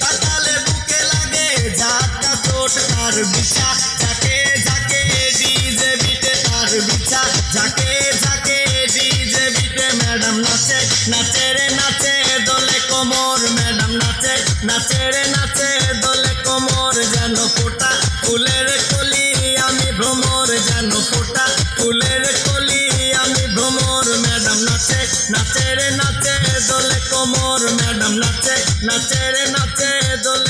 তাকালে বুকে লাগে ঝাটকা চোট তার বিছা যাকে যাকে ডিজে বিটে তার বিছা যাকে যাকে ডিজে বিটে ম্যাডাম নাচে নাচে রে নাচে, দোলে কোমর ম্যাডাম নাচে। নাচে রে নাচে, দোলে কোমর যেন ফোটা। ফুলের কলি আমি ভ্রমর যেন ফোটা। ফুলের কলি আমি ভ্রমর ম্যাডাম নাচে। নাচে রে নাচে, দোলে কোমর ম্যাডাম নাচে। নাচে রে নাচে দোলে